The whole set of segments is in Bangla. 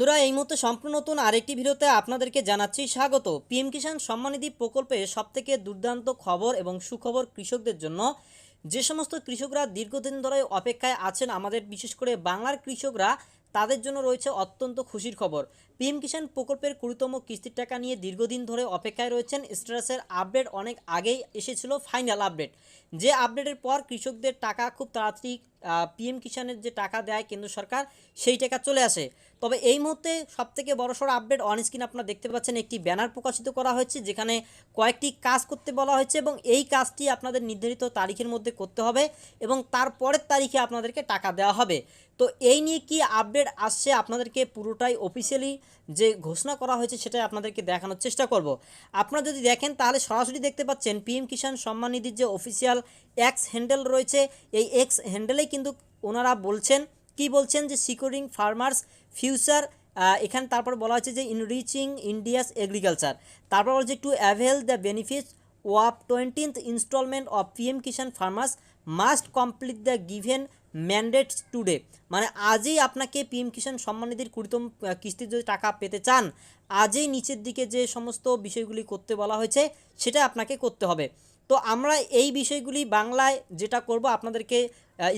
বন্ধুরা, এই মুহূর্তে সম্পূর্ণ নতুন আরেকটি ভিডিওতে আপনাদেরকে জানাচ্ছি স্বাগত। পিএম কিষাণ সম্মানিধি প্রকল্পে সবথেকে দুর্দান্ত খবর এবং সুখবর কৃষকদের জন্য যে সমস্ত কৃষকরা দীর্ঘদিন ধরে অপেক্ষায় আছেন আমাদের, বিশেষ করে বাংলার কৃষকরা, তাদের জন্য রয়েছে অত্যন্ত খুশির খবর। পিএম কিষাণ প্রকল্পের কুড়িতম কিস্তির টাকা নিয়ে দীর্ঘদিন ধরে অপেক্ষায় রয়েছেন স্ট্যাটাসের আপডেট অনেক আগেই এসেছিল ফাইনাল আপডেট। যে আপডেটের পর কৃষকদের টাকা খুব তাড়াতাড়ি পিএম কিষাণের যে টাকা দেয় কেন্দ্র সরকার, সেই টাকা চলে আসে। তবে এই মুহূর্তে সবথেকে বড়সড় আপডেট অন স্ক্রিন আপনারা দেখতে পাচ্ছেন, একটি ব্যানার প্রকাশিত করা হয়েছে, যেখানে কয়েকটি কাজ করতে বলা হয়েছে এবং এই কাজটি আপনাদের নির্ধারিত তারিখের মধ্যে করতে হবে এবং তারপরের তারিখে আপনাদেরকে টাকা দেওয়া হবে। তো এই নিয়ে কি আপডেট আসছে আপনাদেরকে পুরোটাই অফিসিয়ালি যে ঘোষণা করা হয়েছে সেটাই আপনাদেরকে দেখানোর চেষ্টা করব। আপনারা যদি দেখেন, তাহলে সরাসরি দেখতে পাচ্ছেন পিএম কিষাণ সম্মান নিধির যে অফিসিয়াল এক্স হ্যান্ডেল রয়েছে, এই এক্স হ্যান্ডেলেই কিন্তু ওনারা বলছেন, কি বলছেন যে সিকিউরিং ফার্মার্স ফিউচার এখানে তারপর বলা হচ্ছে যে ইন রিচিং ইন্ডিয়াস এগ্রিকালচার তারপর বলছে to avail the benefits of twentieth installment of PM Kisan farmers must complete the given mandates today মানে আজই আপনাকে পিএম কিষাণ সম্মানিধির কুড়িতম কিস্তির যদি টাকা পেতে চান, আজই নিচের দিকে যে সমস্ত বিষয়গুলি করতে বলা হয়েছে, সেটা আপনাকে করতে হবে। তো আমরা এই বিষয়গুলি বাংলায় যেটা করব, আপনাদেরকে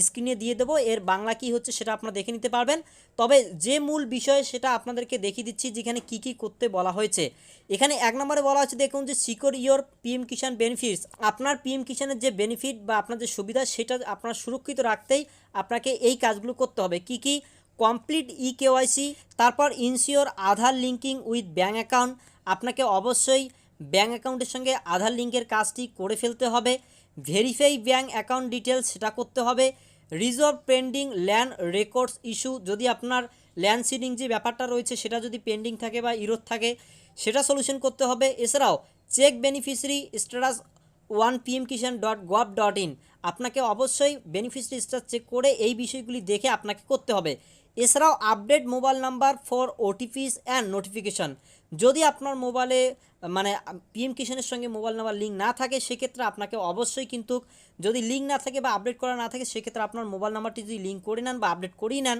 স্ক্রিনে দিয়ে দেবো। এর বাংলা কি হচ্ছে সেটা আপনারা দেখে নিতে পারবেন। তবে যে মূল বিষয় সেটা আপনাদেরকে দেখিয়ে দিচ্ছি, যেখানে কি কি করতে বলা হয়েছে। এখানে এক নম্বরে বলা হচ্ছে দেখুন যে secure your PM Kisan benefits আপনার পিএম কিষাণের যে বেনিফিট বা আপনার যে সুবিধা, সেটা আপনার সুরক্ষিত রাখতেই আপনাকে এই কাজগুলো করতে হবে। কি কি? কমপ্লিট ই কেওয়াইসি তারপর ensure Aadhaar linking with bank account আপনাকে অবশ্যই ব্যাঙ্ক অ্যাকাউন্টের সঙ্গে আধার লিঙ্কের কাজটি করে ফেলতে হবে। ভেরিফাই ব্যাঙ্ক অ্যাকাউন্ট ডিটেলস সেটা করতে হবে। Reserve pending land records issue, যদি আপনার ল্যান্ড সিডিং যে ব্যাপারটা রয়েছে সেটা যদি পেন্ডিং থাকে বা ইরোধ থাকে, সেটা সলিউশন করতে হবে। এছাড়াও check beneficiary status on PM Kisan dot gov dot in. আপনাকে অবশ্যই বেনিফিশিয়ারি স্ট্যাটাস চেক করে এই বিষয়গুলি দেখে আপনাকে করতে হবে। এছাড়াও update mobile number for OTPs and notification যদি আপনার মোবাইলে মানে পিএম কিষাণের সঙ্গে মোবাইল নাম্বার লিঙ্ক না থাকে, সেক্ষেত্রে আপনাকে অবশ্যই কিন্তু যদি লিঙ্ক না থাকে বা আপডেট করা না থাকে, সেক্ষেত্রে আপনার মোবাইল নাম্বারটি যদি লিঙ্ক করে নেন বা আপডেট করিয়ে নেন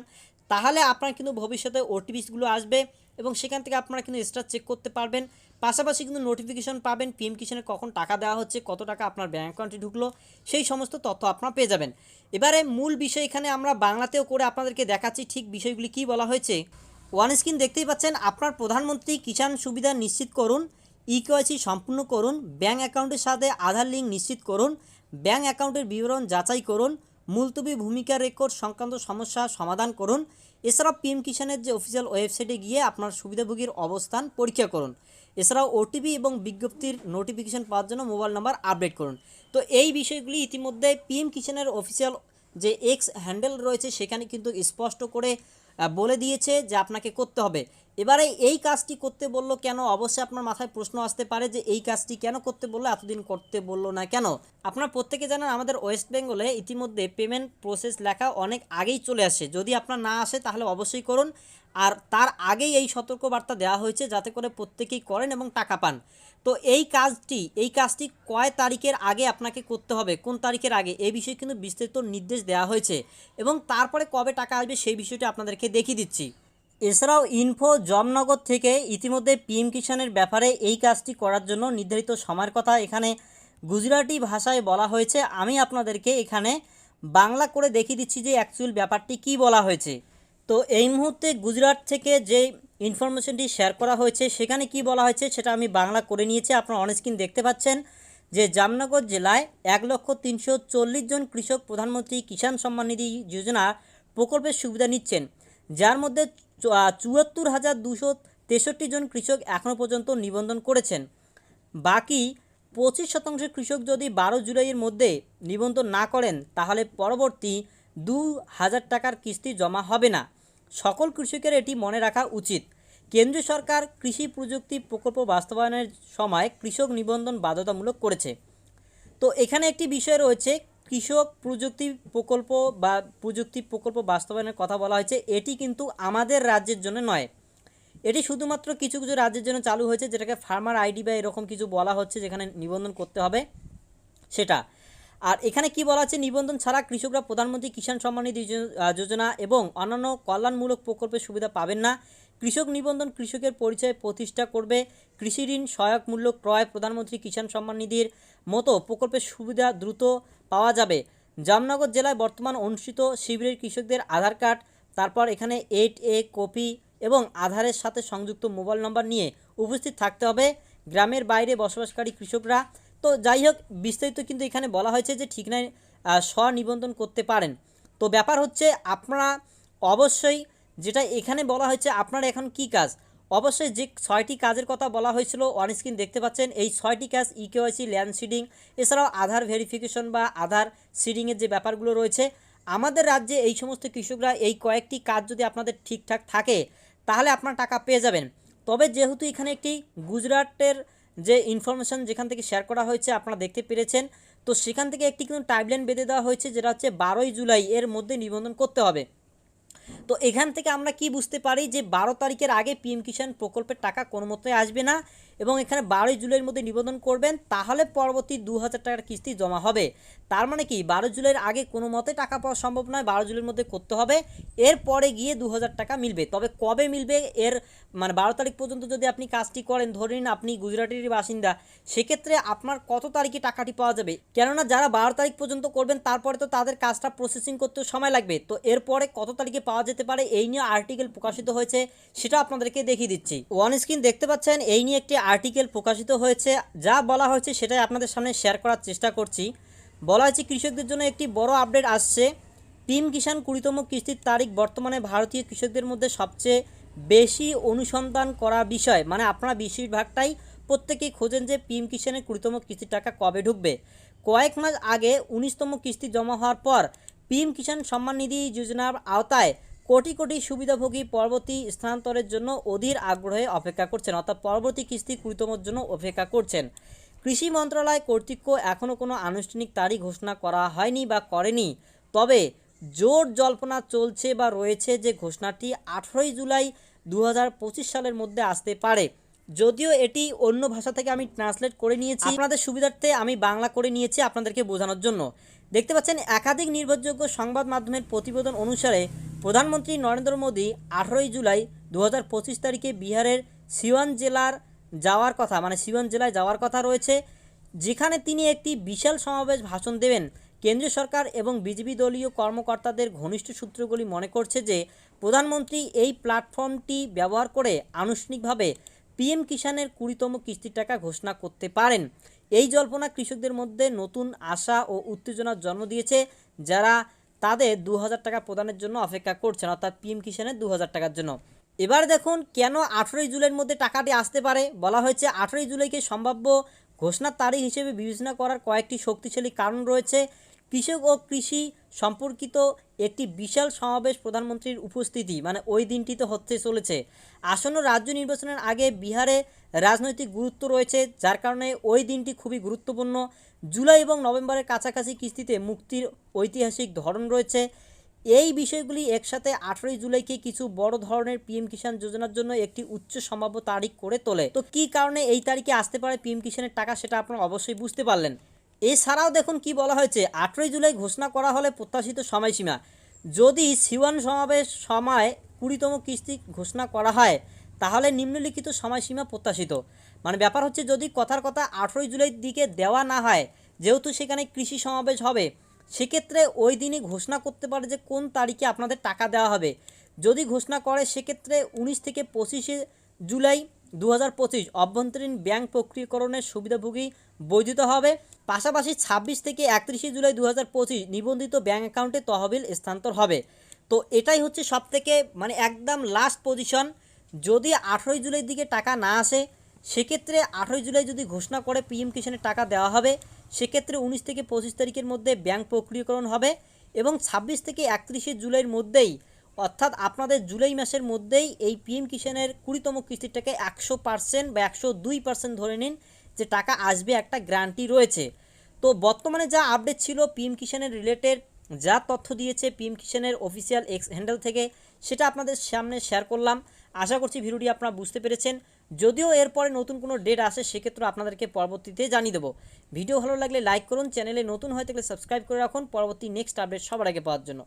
তাহলে আপনার কিন্তু ভবিষ্যতে ওটিপিসগুলো আসবে এবং সেখান থেকে আপনারা কিন্তু এক্সট্রা চেক করতে পারবেন। পাশাপাশি কিন্তু নোটিফিকেশন পাবেন পিএম কিষাণে কখন টাকা দেওয়া হচ্ছে, কত টাকা আপনার ব্যাঙ্ক অ্যাকাউন্টে ঢুকলো, সেই সমস্ত তথ্য আপনারা পেয়ে যাবেন। এবারে মূল বিষয় এখানে আমরা বাংলাতেও করে আপনাদেরকে দেখাচ্ছি ঠিক বিষয়গুলি কি বলা হয়েছে। ওয়ান স্ক্রিন দেখতেই পাচ্ছেন, আপনার প্রধানমন্ত্রী কিষাণ সুবিধা নিশ্চিত করুন ইকেওয়াইসি সম্পূর্ণ করুন ব্যাঙ্ক অ্যাকাউন্টের সাথে আধার লিঙ্ক নিশ্চিত করুন ব্যাঙ্ক অ্যাকাউন্টের বিবরণ যাচাই করুন মুলতবি ভূমিকা রেকর্ড সংক্রান্ত সমস্যা সমাধান করুন। এছাড়াও পিএম কিষাণের যে অফিসিয়াল ওয়েবসাইটে গিয়ে আপনার সুবিধাভোগীর অবস্থান পরীক্ষা করুন। এছাড়াও ওটিপি এবং বিজ্ঞপ্তির নোটিফিকেশন পাওয়ার জন্য মোবাইল নাম্বার আপডেট করুন। তো এই বিষয়গুলি ইতিমধ্যে পিএম কিষাণের অফিসিয়াল যে এক্স হ্যান্ডেল রয়েছে, সেখানে কিন্তু স্পষ্ট করে বলে দিয়েছে যে আপনাকে করতে হবে। এবারে এই কাজটি করতে বলল কেন? অবশ্যই আপনার মাথায় প্রশ্ন আসতে পারে যে এই কাজটি কেন করতে বলল, এতদিন করতে বলল না কেন? আপনারা প্রত্যেকে জানেন আমাদের ওয়েস্ট বেঙ্গলে ইতিমধ্যে পেমেন্ট প্রসেস লেখা অনেক আগেই চলে আসে। যদি আপনার না আসে তাহলে অবশ্যই করুন। আর তার আগেই এই সতর্কবার্তা দেওয়া হয়েছে যাতে করে প্রত্যেকেই করেন এবং টাকা পান। তো এই কাজটি এই কাজটি কয় তারিখের আগে আপনাকে করতে হবে? কোন তারিখের আগে? এই বিষয়ে কিন্তু বিস্তারিত নির্দেশ দেওয়া হয়েছে। এবং তারপরে কবে টাকা আসবে সেই বিষয়টি আপনাদেরকে দেখিয়ে দিচ্ছি। এছাড়াও ইনফো জমনগর থেকে ইতিমধ্যে পিএম কিষাণের ব্যাপারে এই কাজটি করার জন্য নির্ধারিত সময়ের কথা এখানে গুজরাটি ভাষায় বলা হয়েছে। আমি আপনাদেরকে এখানে বাংলা করে দেখিয়ে দিচ্ছি যে অ্যাকচুয়াল ব্যাপারটি কি বলা হয়েছে। তো এই মুহূর্তে গুজরাট থেকে যে ইনফরমেশনটি শেয়ার করা হয়েছে, সেখানে কি বলা হয়েছে সেটা আমি বাংলা করে নিয়েছি। আপনারা অনস্ক্রিন দেখতে পাচ্ছেন যে জামনগর জেলায় এক লক্ষ তিনশো চল্লিশ জন কৃষক প্রধানমন্ত্রী কিষাণ সম্মান নিধি যোজনা প্রকল্পের সুবিধা নিচ্ছেন। যার মধ্যে চুয়াত্তর হাজার দুশো তেষট্টি জন কৃষক এখনও পর্যন্ত নিবন্ধন করেছেন। বাকি পঁচিশ শতাংশ কৃষক যদি বারো জুলাইয়ের মধ্যে নিবন্ধন না করেন, তাহলে পরবর্তী দু হাজার টাকার কিস্তি জমা হবে না। সকল কৃষকের এটি মনে রাখা উচিত। কেন্দ্রীয় সরকার কৃষি প্রযুক্তি প্রকল্প বাস্তবায়নের সময় কৃষক নিবন্ধন বাধ্যতামূলক করেছে। তো এখানে একটি বিষয় রয়েছে কৃষক প্রযুক্তি প্রকল্প বা প্রযুক্তি প্রকল্প বাস্তবায়নের কথা বলা হয়েছে, এটি কিন্তু আমাদের রাজ্যের জন্য নয়। এটি শুধুমাত্র কিছু কিছু রাজ্যের জন্য চালু হয়েছে, যেটাকে ফার্মার আইডি বা এরকম কিছু বলা হচ্ছে যেখানে নিবন্ধন করতে হবে সেটা। আর এখানে কি বলা আছে নিবন্ধন ছাড়া কৃষকরা প্রধানমন্ত্রী কিষাণ সম্মান নিধি যোজনা এবং অন্যান্য কল্যাণমূলক প্রকল্পের সুবিধা পাবেন না। কৃষক নিবন্ধন কৃষকের পরিচয় প্রতিষ্ঠা করবে। কৃষি ঋণ সহায়ক মূল্য ক্রয় প্রধানমন্ত্রী কিষাণ সম্মান নিধির মতো প্রকল্পের সুবিধা দ্রুত পাওয়া যাবে। জামনগর জেলায় বর্তমান অনুষ্ঠিত শিবিরের কৃষকদের আধার কার্ড, তারপর এখানে এইট এ কপি এবং আধারের সাথে সংযুক্ত মোবাইল নম্বর নিয়ে উপস্থিত থাকতে হবে। গ্রামের বাইরে বসবাসকারী কৃষকরা, তো যাই হোক, বিস্তারিত কিন্তু এখানে বলা হয়েছে যে ঠিকানায় স্বনিবন্ধন করতে পারেন। তো ব্যাপার হচ্ছে, আপনারা অবশ্যই যেটা এখানে বলা হয়েছে, আপনার এখন কি কাজ? অবশ্যই যে ছয়টি কাজের কথা বলা হয়েছিল অন স্ক্রিন দেখতে পাচ্ছেন, এই ছয়টি কাজ ইকেওয়াইসি ল্যান্ড সিডিং এছাড়াও আধার ভেরিফিকেশন বা আধার সিডিংয়ের যে ব্যাপারগুলো রয়েছে, আমাদের রাজ্যে এই সমস্ত কৃষকরা এই কয়েকটি কাজ যদি আপনাদের ঠিকঠাক থাকে, তাহলে আপনার টাকা পেয়ে যাবেন। তবে যেহেতু এখানে একটি গুজরাটের যে ইনফরমেশন যেখান থেকে শেয়ার করা হয়েছে, আপনারা দেখতে পেরেছেন, তো সেখান থেকে একটি কিন্তু টাইমলাইন বেঁধে দেওয়া হয়েছে, যেটা হচ্ছে বারোই জুলাই, এর মধ্যে নিবন্ধন করতে হবে। তো এখান থেকে আমরা কি বুঝতে পারি যে বারো তারিখের আগে পিএম কিষাণ প্রকল্পের টাকা কোনো মতোই আসবে না? এবং এখানে বারোই জুলাইয়ের মধ্যে নিবেদন করবেন, তাহলে পরবর্তী দু হাজার টাকার কিস্তি জমা হবে। তার মানে কি বারো জুলাইয়ের আগে কোনো মতে টাকা পাওয়া সম্ভব নয় বারো জুলাইয়ের মধ্যে করতে হবে। এরপরে গিয়ে দু হাজার টাকা মিলবে। তবে কবে মিলবে এর মানে বারো তারিখ পর্যন্ত যদি আপনি কাজটি করেন, ধরে নিন আপনি গুজরাটেরই বাসিন্দা, সেক্ষেত্রে আপনার কত তারিখে টাকাটি পাওয়া যাবে? কেননা যারা বারো তারিখ পর্যন্ত করবেন, তারপরে তো তাদের কাজটা প্রসেসিং করতে সময় লাগবে। তো এরপরে কত তারিখে পাওয়া যেতে পারে, এই নিয়ে আর্টিকেল প্রকাশিত হয়েছে, সেটা আপনাদেরকে দেখিয়ে দিচ্ছি। ওয়ান স্ক্রিন দেখতে পাচ্ছেন, এই নিয়ে একটি আর্টিকেল প্রকাশিত হয়েছে। যা বলা হয়েছে সেটাই আপনাদের সামনে শেয়ার করার চেষ্টা করছি। বলা হয়েছে, কৃষকদের জন্য একটি বড় আপডেট আসছে। পিম কিষাণ কুড়িতম কিস্তির তারিখ বর্তমানে ভারতীয় কৃষকদের মধ্যে সবচেয়ে বেশি অনুসন্ধান করা বিষয়। মানে আপনারা বেশিরভাগটাই প্রত্যেকেই খোঁজেন যে পিএম কিষাণের কুড়িতম কিস্তির টাকা কবে ঢুকবে। কয়েক মাস আগে উনিশতম কিস্তি জমা হওয়ার পর পিএম কিষাণ সম্মান নিধি যোজনার আওতায় কোটি কোটি সুবিধাভোগী পরবর্তী স্থানান্তরের জন্য অধীর আগ্রহে অপেক্ষা করছেন, অর্থাৎ পরবর্তী কিস্তি কুড়িতমর জন্য অপেক্ষা করছেন। কৃষি মন্ত্রণালয় কর্তৃক এখনও কোনো আনুষ্ঠানিক তারিখ ঘোষণা করা হয়নি বা করেনি। তবে জোর জল্পনা চলছে বা রয়েছে যে ঘোষণাটি আঠেরোই জুলাই দু হাজার পঁচিশ সালের মধ্যে আসতে পারে। যদিও এটি অন্য ভাষা থেকে আমি ট্রান্সলেট করে নিয়েছি। আপনাদের সুবিধার্থে আমি বাংলা করে নিয়েছি আপনাদেরকে বোঝানোর জন্য। দেখতে পাচ্ছেন, একাধিক নির্ভরযোগ্য সংবাদ মাধ্যমের প্রতিবেদন অনুসারে প্রধানমন্ত্রী নরেন্দ্র মোদী আঠেরোই জুলাই দু হাজার পঁচিশ তারিখে বিহারের সিওয়ান জেলার যাওয়ার কথা মানে সিওয়ান জেলায় যাওয়ার কথা রয়েছে, যেখানে তিনি একটি বিশাল সমাবেশ ভাষণ দেবেন। কেন্দ্রীয় সরকার এবং বিজেপি দলীয় কর্মকর্তাদের ঘনিষ্ঠ সূত্রগুলি মনে করছে যে, প্রধানমন্ত্রী এই প্ল্যাটফর্মটি ব্যবহার করে আনুষ্ঠানিকভাবে পিএম কিষাণের কুড়িতম কিস্তির টাকা ঘোষণা করতে পারেন। এই জল্পনা কৃষকদের মধ্যে নতুন আশা ও উত্তেজনার জন্ম দিয়েছে, যারা তাদের দু হাজার টাকা প্রদানের জন্য অপেক্ষা করছেন, অর্থাৎ পিএম কিষানের দু হাজার টাকার জন্য। এবার দেখুন, কেন আঠেরোই জুলাইয়ের মধ্যে টাকাটি আসতে পারে? বলা হয়েছে, আঠেরোই জুলাইকে সম্ভাব্য ঘোষণার তারিখ হিসেবে বিবেচনা করার কয়েকটি শক্তিশালী কারণ রয়েছে। কৃষক ও কৃষি সম্পর্কিত একটি বিশাল সমাবেশ প্রধানমন্ত্রীর উপস্থিতি মানে ওই দিনটিতে হতে চলেছে। আসন্ন রাজ্য নির্বাচনের আগে বিহারে রাজনৈতিক গুরুত্ব রয়েছে, যার কারণে ওই দিনটি খুবই গুরুত্বপূর্ণ। জুলাই এবং নভেম্বরের কাছাকাছি কিস্তিতে মুক্তির ঐতিহাসিক ধরন রয়েছে। এই বিষয়গুলি একসাথে আঠেরোই জুলাইকে কিছু বড় ধরনের পিএম কিষাণ যোজনার জন্য একটি উচ্চ সম্ভাব্য তারিখ করে তোলে। তো কী কারণে এই তারিখে আসতে পারে পিএম কিষাণের টাকা, সেটা আপনারা অবশ্যই বুঝতে পারলেন। এছাড়াও দেখুন কি বলা হয়েছে, আঠেরোই জুলাই ঘোষণা করা হলে প্রত্যাশিত সময়সীমা। যদি সিওয়ান সমাবেশ সময় কুড়িতম কিস্তি ঘোষণা করা হয়, তাহলে নিম্নলিখিত সময়সীমা প্রত্যাশিত। মানে ব্যাপার হচ্ছে যদি কথার কথা আঠেরোই জুলাইয়ের দিকে দেওয়া না হয়, যেহেতু সেখানে কৃষি সমাবেশ হবে, সেক্ষেত্রে ওই দিনই ঘোষণা করতে পারে যে কোন তারিখে আপনাদের টাকা দেওয়া হবে। যদি ঘোষণা করে, সেক্ষেত্রে উনিশ থেকে পঁচিশে জুলাই দু হাজার পঁচিশ অভ্যন্তরীণ ব্যাংক প্রক্রিয়াকরণের সুবিধাভোগী বৈধিত হবে। পাশাপাশি ছাব্বিশ থেকে একত্রিশে জুলাই দু হাজার পঁচিশ নিবন্ধিত ব্যাংক অ্যাকাউন্টে তহবিল স্থানান্তর হবে। তো এটাই হচ্ছে সব থেকে মানে একদম লাস্ট পজিশন যদি আঠেরোই জুলাইয়ের দিকে টাকা না আসে, সেক্ষেত্রে আঠেরোই জুলাই যদি ঘোষণা করে পিএম কিষাণের টাকা দেওয়া হবে, সেক্ষেত্রে উনিশ থেকে পঁচিশ তারিখের মধ্যে ব্যাংক প্রক্রিয়াকরণ হবে এবং ছাব্বিশ থেকে একত্রিশে জুলাইয়ের মধ্যেই অর্থাৎ আপনাদের জুলাই মাসের মধ্যেই এই পিএম কিষাণের কুড়িতম কিস্তিটাকে একশো পার্সেন্ট বা একশো দুই পার্সেন্ট ধরে নিন যে টাকা আসবে একটা গ্যারান্টি রয়েছে। তো বর্তমানে যা আপডেট ছিল পিএম কিষাণের রিলেটেড, যা তথ্য দিয়েছে পিএম কিষাণের অফিসিয়াল এক্স হ্যান্ডেল থেকে, সেটা আপনাদের সামনে শেয়ার করলাম। আশা করছি ভিডিওটি আপনারা বুঝতে পেরেছেন। যদিও এরপরে নতুন কোনো ডেট আসে, সেক্ষেত্রে আপনাদেরকে পরবর্তীতে জানিয়ে দেবো। ভিডিও ভালো লাগলে লাইক করুন, চ্যানেলে নতুন হয়ে থাকলে সাবস্ক্রাইব করে রাখুন। পরবর্তী নেক্সট আপডেট সবার আগে পাওয়ার জন্য।